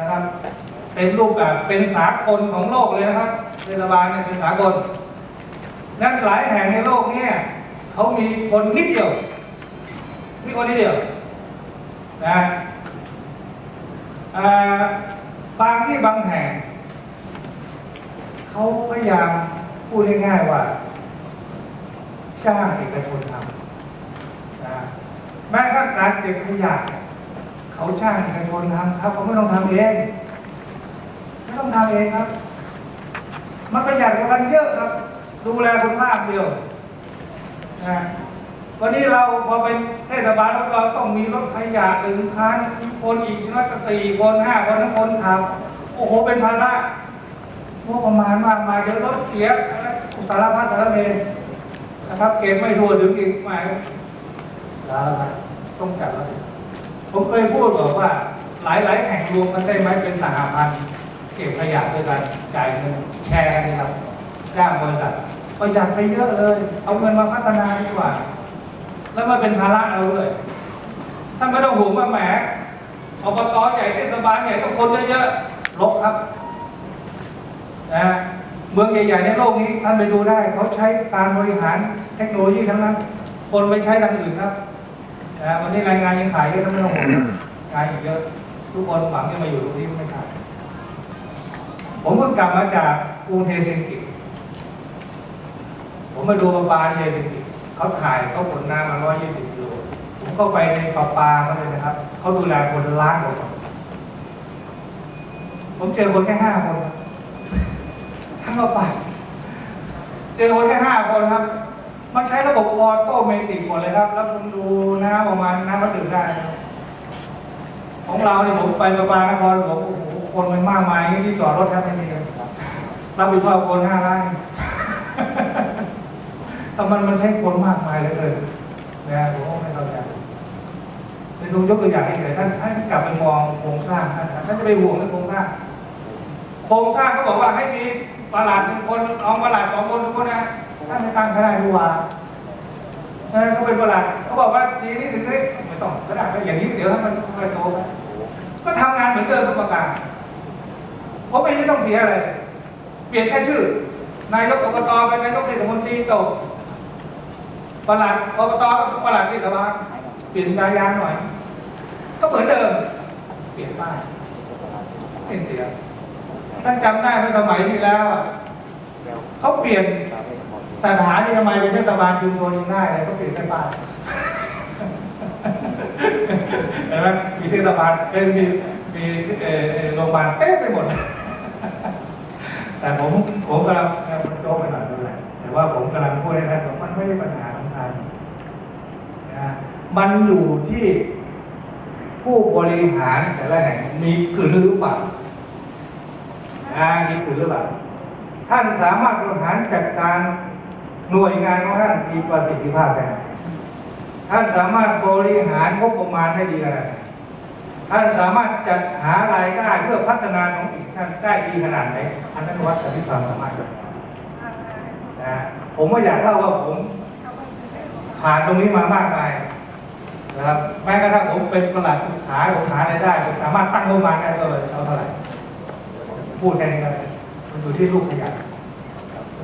นะครับเป็นรูปแบบเป็นสากลของโลกเลยนะครับเทศบาลเนี่ยเป็นสากลนั้นหลายแห่งในโลกเนี่ยเขามีคนนิดเดียวมีคนนิดเดียวนะบางที่บางแห่งเขาพยายามพูดง่ายๆว่าจ้างเอกชนทำนะแม้กระทั่งการเก็บขยะเนี่ย เขาจ้างเอกชนทำครับเขาไม่ต้องทำเองไม่ต้องทำเองครับ มันประหยัดกว่ากันเยอะครับ ดูแลคนภาคเดียวนะวันนี้เราพอเป็นเทศบาลเราต้องมีรถขยะหนึ่งคันคนอีกน้อยก็สี่คนห้าคนทั้งคนขับโอ้โหเป็นภาระงบประมาณมากมายเดี๋ยวรถเสียอะไรสารพัดสารเพนะครับ เก็บไม่ทั่วถึงอีกหมายสารพัดต้องจัดแล้ว ผมเคยพูดบอกว่าหลายๆแห่งรวมกันได้ไหมเป็นสหพันธ์เก็บขยะด้วยกันจ่ายเงินแชร์นนะครับ จ้างบริษัทประหยัดไปเยอะเลย เอาเงินมาพัฒนาดีกว่า แล้วมาเป็นภาระเราด้วยท่านไม่ต้องห่วงว่าแหมอบตใหญ่เทศบาลใหญ่ต้องคนเยอะๆลบครับนะเมืองใหญ่ๆในโลกนี้ท่านไปดูได้ เขาใช้การบริหารเทคโนโลยีทั้งนั้น คนไปใช้ทางอื่นครับ นะวันนี้รายงานยังขายเยอะท่านไม่ต้องห่วงงานอีกเยอะทุกคนหวังจะมาอยู่ตรงนี้ไม่ขาดผมเพิ่งกลับมาจากกรุงเทพเซนกิผมมาดูปลาปลาที่เลซิงกิเขาถ่ายเขาขนน้ำมา120กิโลผมเข้าไปในปลาปลาเขาเลยนะครับเขาดูแลคนล้านกว่าคนผมเจอคนแค่ห้าคนทั้งกระป๋าเจอคนแค่ห้าคนครับ บบออโต้เมติกหมดเลยครับ แล้วผมดูน้ำประมาณน้ำก็ดื่มได้ ของเราเนี่ยผมไปประปานครหลวงโอ้โหคนมันมากมายที่จอดรถแทบไม่มีเลยรับผิดชอบคนห้าไร่แต่มันมันใช้คนมากมายเหลือเกินนะผมไม่เข้าใจเป็นดูยกตัวอย่างให้เห็นท่านท่านกลับไปมองโครงสร้างท่านท่านจะไปห่วงเรื่องโครงสร้าง โครงสร้างเขาบอกว่าให้มีประหลัดหนึ่งคนรองประหลัดสองคนทุกคนนะท่านไม่ตั้งก็ได้ดูว่า เออเขาเป็นประหลัดเขาบอกว่าทีนี้ถึงนี้ไม่ต้องก็ได้ก็อย่างนี้เดี๋ยวให้มันค่อยโตไปก็ทำงานเหมือนเดิมทุกประการเพราะไม่ได้ต้องเสียอะไร เปลี่ยนแค่ชื่อนายกอบตเป็นนายกเทศมนตรีจบประหลัดอบตก็ประหลัดเทศบาลเปลี่ยนนายานหน่อย ก็เหมือนเดิม เปลี่ยนป้ายไม่เสียท่านจำได้เมื่อสมัยที่แล้วเขาเปลี่ยน สถานีทำไมเป็นเทศบาลชุมชนยังได้เลยเขาเปลี่ยนแค่ป้ายเห็นไหมมีเทศบาลเอ้ยมีมีโรงพยาบาลเต็มไปหมด แต่ผมผมกำลังมันโจ๊กไปหน่อยด้วยแต่ว่าผมกำลังพูดให้ท่านว่ามันไม่ใช่ปัญหาของท่านนะมันอยู่ที่ผู้บริหารแต่ละแห่งมีกลืนหรือเปล่าอ่านี่คือหรือเปล่าท่านสามารถบริหารจัดการ หน่วยงานของท่านมีประสิทธิภาพแค่ไหนท่านสามารถบริหารงบประมาณให้ดีขนาดไหนท่านสามารถจัดหารายได้เพื่อพัฒนาของสิ่งท่านได้ดีขนาดไหนอันนั้นวัดกันที่ความสามารถนะผมก็อยากเล่าว่าผมผ่านตรงนี้มามากมายนะครับแม้กระทั่งผมเป็นประหลัดศึกษาผมหารายได้ผมสามารถตั้งงบประมาณได้เท่าไหร่เอาเท่าไหร่พูดแค่นี้ก็ได้มันอยู่ที่ลูกขยัน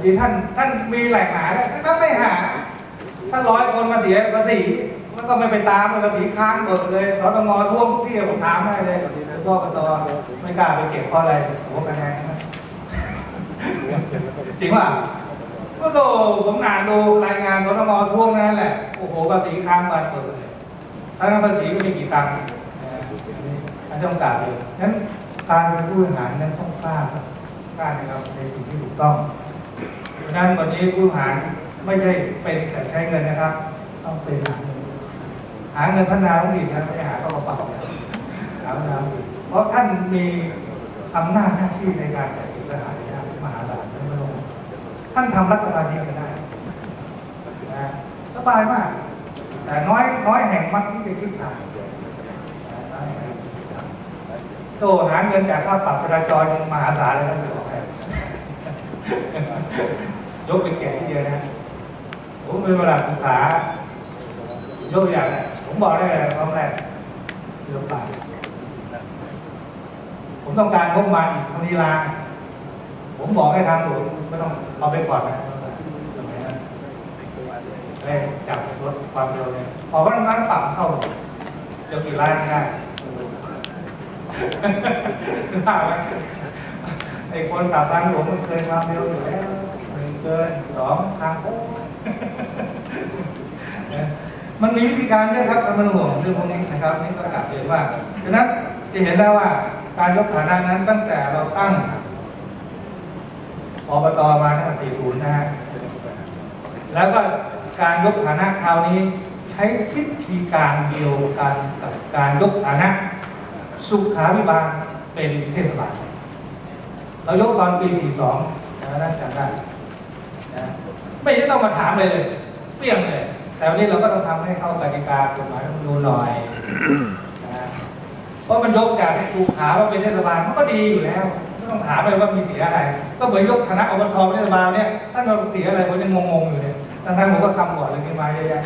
ทีท่านท่านมีแหล่งหาท่านไม่หาท่านร้อยคนมาเสียภาษีมันก็ไม่ไปตามเลยภาษีค้างเบิดเลยสตงท่วมทุกที่ผมถามได้เลยแล้วก็ปตไม่กล้าไปเก็บเพราะอะไรโอ้คะแนนนะจริงป่ะก็โตผมอ่านดูรายงานสตงท่วมนั่นแหละโอ้โหภาษีค้างบัตรเปิดเลยทั้งภาษีก็ม่กี่ตังค์นะอันนี้ต้องกล่าวเลยงั้นการเป็นผู้บริหารนั้นต้องกล้ากล้านะครับในสิ่งที่ถูกต้อง ดังนั้นวันนี้ผู้หารไม่ใช่เป็นแต่ใช้เงินนะครับ ต้องเป็นหาเงินหาเงินพัฒนาท้องถิ่นนะไม่ใช่หาเข้ากระเป๋าหาพัฒนาท้องถิ่นเพราะท่านมีอำนาจหน้าที่ในการจัดการบริหารนะมหาศาลท่านไม่ต้องท่านทำรัฐบาลเองก็ได้นะสบายมาก แต่น้อยน้อยแห่งมักที่จะคิดทางน้อยแห่งที่จะคิดทางโตหาเงินจากค่าปรับจราจรยังมหาศาลเลยท่านบอกให้ ยกเป็นแก่ที่เดียวนะผมเป็นเวลาศึกษายกตัวอย่างนะผมบอกได้เลยครั้งแรกเรื่องป่าผมต้องการงบมาอีกเท่านี้ล้านผมบอกให้ทางหลวงไม่ต้องเอาไปก่อนนะสมัยนั้นได้จับรถความเร็วเนี่ยพอวันนั้นปรับเข้าจะกี่ล้านได้ว่าไหมไอ้คนขับทางหลวงมันเคยความเร็วอยู่แล้ว เกินสองทางโค้งมันมีวิธีการเยอะครับการมันห่วงเรื่องพวกนี้นะครับนี่ก็กลับเรียนว่าฉะนั้นจะเห็นได้ว่าการยกฐานะนั้นตั้งแต่เราตั้งอบตมาตั้งแต่40 นะฮะแล้วก็การยกฐานะคราวนี้ใช้วิธีการเดียวกันกับการยกฐานะ สุขาวิบาลเป็นเทศบาลเรายกตอนปี 42นะนั่นจำได้ นะไม่ได้ต้องมาถามเลยเลยเปรี้ยงเลย แต่วันนี้เราก็ต้องทำให้เข้ากติกากฎหมายรัฐมนูญหน่อยนะเพราะมันยกจากสุขามาเป็นเทศบาลมันก็ดีอยู่แล้วไม่ต้องถามเลยว่ามีเสียอะไร ก็เหมือนยกคณะอบตเป็นเทศบาลเนี่ยท่านเราเสียอะไรผมยังงงๆอยู่เนี่ยทั้งๆผมก็คำก่อนเลยมีมาเยอะแยะ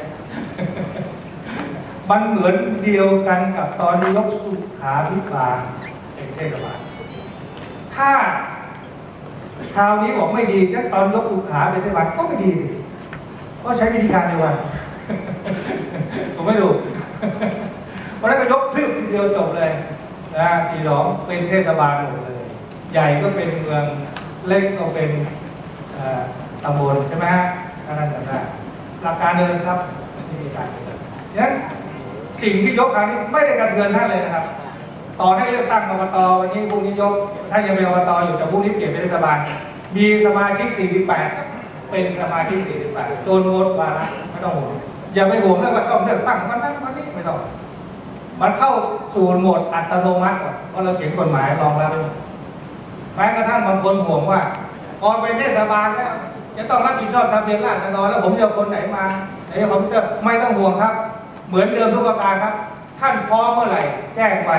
มันเหมือนเดียวกันกับตอนยกสุขาพิบาลเป็นเทศบาลถ้า คราวนี้บอกไม่ดีแล้วตอนยกสุขาเป็นเทศบาลก็ไม่ดีดิก็ใช้วิธีการเดียวกันผมไม่ดูเพราะฉะนั้นก็ยกทึบเดียวจบเลยนะสี่สองเป็นเทศบาลหมดเลย ใหญ่ก็เป็นเมืองเล็กก็เป็นตำบลใช่ไหมฮะนนั้นก็ได้หลักการเดิมครับที่มีการเดินนั้นสิ่งที่ยกครั้งนี้ไม่ได้กระเทือนท่านเลยนะครับ ต่อให้เลือกตั้งอบตวันนี้พรุ่งนี้ยกท่านยังเป็นอบตอยู่แต่พรุ่งนี้เปลี่ยนเป็นรัฐบาล มีสมาชิก 48 เป็นสมาชิก 48 จนหมดวาระไม่ต้องห่วงอย่าไปห่วงเรื่องว่าต้องเลือกตั้งวันนั้นวันนี้ไม่ต้อง มันเข้าสู่โหมดอัตโนมัติก่อนเพราะเราเขียนกฎหมายรองรับแม้กระทั่งบางคนห่วงว่าพอเป็นเทศบาลแล้วจะต้องรับผิดชอบทะเบียนราษฎรแล้วผมจะเอาคนไหนมาไอ้คอมพิวเตอร์ไม่ต้องห่วงครับ เหมือนเดิมทุกประการครับ ท่านพร้อมเมื่อไหร่ แจ้งไป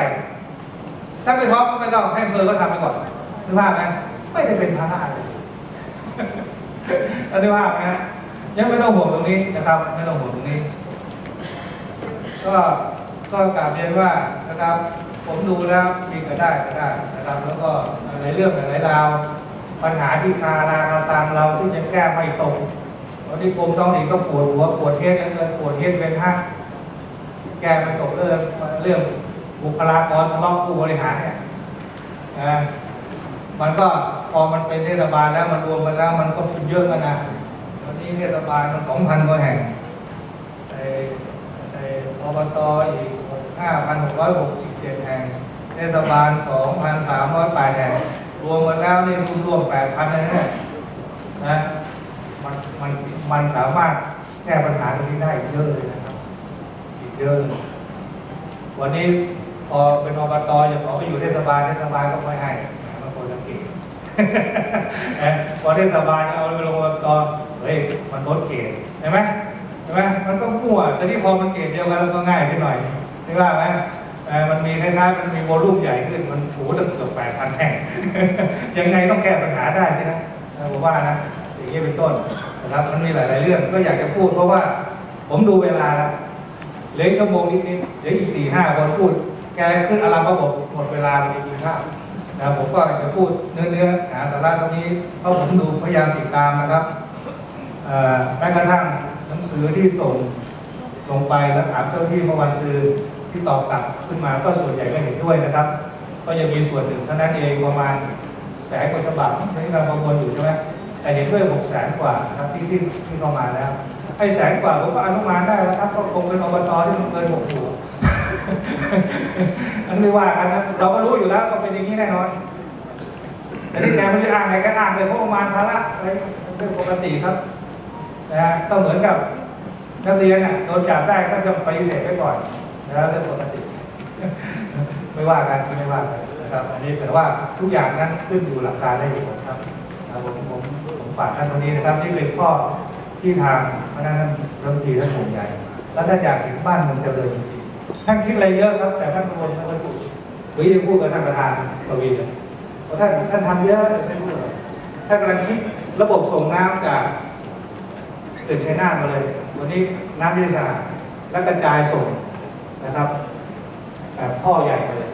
ถ้าไม่พร้อมก็ไม่ต้องให้เพอก็ทำไปก่อนนึกภาพไหมไม่ได้เป็นภาระอะไรนึกภาพไหมฮะยังไม่ต้องห่วงตรงนี้นะครับ ไม่ต้องห่วงตรงนี้ ก็ก็กราบเรียนว่านะครับ ผมดูแล้วมีก็ได้ก็ได้นะครับ แล้วก็หลายเรื่องหลายราวปัญหาที่คาราคาซังเราซึ่งยังแก้ไม่ตกวันนี้กรมท้องถิ่นก็ปวดหัวปวดเทศแล้วเงินปวดเทศเป็นห้างแก้ไม่ตกเรื่องเรื่อง บุคลากรทะเลาะผู้บริหารเนี่ยนะมันก็พอมันเป็นเทศบาลแล้วมันรวมกันแล้ว มันก็เยอะกันนะวันนี้เทศบาลมันสองพันกว่าแห่งในในอบตอีก5,667แห่ง เทศบาล2,308แห่ง รวมกันแล้วนี่รวมๆ8,000เลยเนี่ยนะมันมันมันสามารถแก้ปัญหาตรงนี้ได้เยอะเลยนะครับอีกเยอะวันนี้ พอเป็นอบตจะขอไปอยู่เทศบาลเทศบาลก็ไม่ให้บางคนสังเกตเอ๊ะพอเทศบาลเอาไปลงอบตเฮ้ยมันลดเกรดเห็นไหมใช่ไหมมันก็มั่วแต่ที่พอมันเกรดเดียวกันแล้วก็ง่ายขึ้นหน่อยไม่ว่าไหมเอ่มันมีคล้ายๆมันมีโวลุ่มใหญ่ขึ้นมันโหตั้งเกือบแปดพันแห่งยังไงต้องแก้ปัญหาได้ใช่ไหมผมว่านะอย่างนี้เป็นต้นนะครับมันมีหลาย ๆ เรื่องก็อยากจะพูดเพราะว่าผมดูเวลาแล้วเหลืออกชั่วโมงนิดๆเหลืออีกสี่ห้าคนพูด แกขึ้นอารามก็บอกหมดเวลาไปกินข้าวนะครับผมก็จะพูดเนื้อๆหาสาระตรงนี้เพราะผมดูพยายามติดตามนะครับแม้กระทั่งหนังสือที่ส่งลงไปแล้วถามเจ้าที่เมื่อวันซื้อที่ตอบกลับขึ้นมาก็ส่วนใหญ่ก็เห็นด้วยนะครับ ก็ยังมีส่วนหนึ่งเท่านั้นเองประมาณแสนกว่าฉบับที่เราประมวลอยู่ใช่ไหมแต่เห็นด้วยหกแสนกว่านะครับที่ที่ที่เข้ามาแล้วไอ้แสนกว่าผมก็อนุมานได้แล้วครับก็คงเป็นอบตที่มันเกินหกหัว อันนี้ไม่ว่ากันนะเราก็รู้อยู่แล้วก็เป็นอย่างนี้แน่นอน แต่ที่แกไม่ได้อ้างอะไรก็อ้างเลยเพราะประมาณภาระอะไรเรื่องปกติครับนะฮะก็เหมือนกับนักเรียนน่ะโดนจับได้ก็จะปฏิเสธไว้ก่อนนะครับเรื่องปกติ ไม่ว่ากันไม่ว่ากันนะครับอันนี้แต่ว่าทุกอย่างนั้นขึ้นอยู่หลักการและเหตุผลครับผมผมผมฝากท่านตรงนี้นะครับนี่เป็นข้อที่ทางพนักงานรัฐมนตรีท่านห่วงใหญ่แล้วท่านอยากเห็นบ้านเมืองเจริญจริง ท่านคิดอะไรเยอะครับ แต่ท่านเป็นคนไม่ค่อยพูดหรือยังพูดกับท่านประธานประวีนเพราะท่านท่านทำเยอะท่านพูดท่านกำลังคิดระบบส่งน้ำจากเขื่อนชัยนาทมาเลย วันนี้น้ำวิทยาและกระจายส่งนะครับแบบพ่อใหญ่มาเลย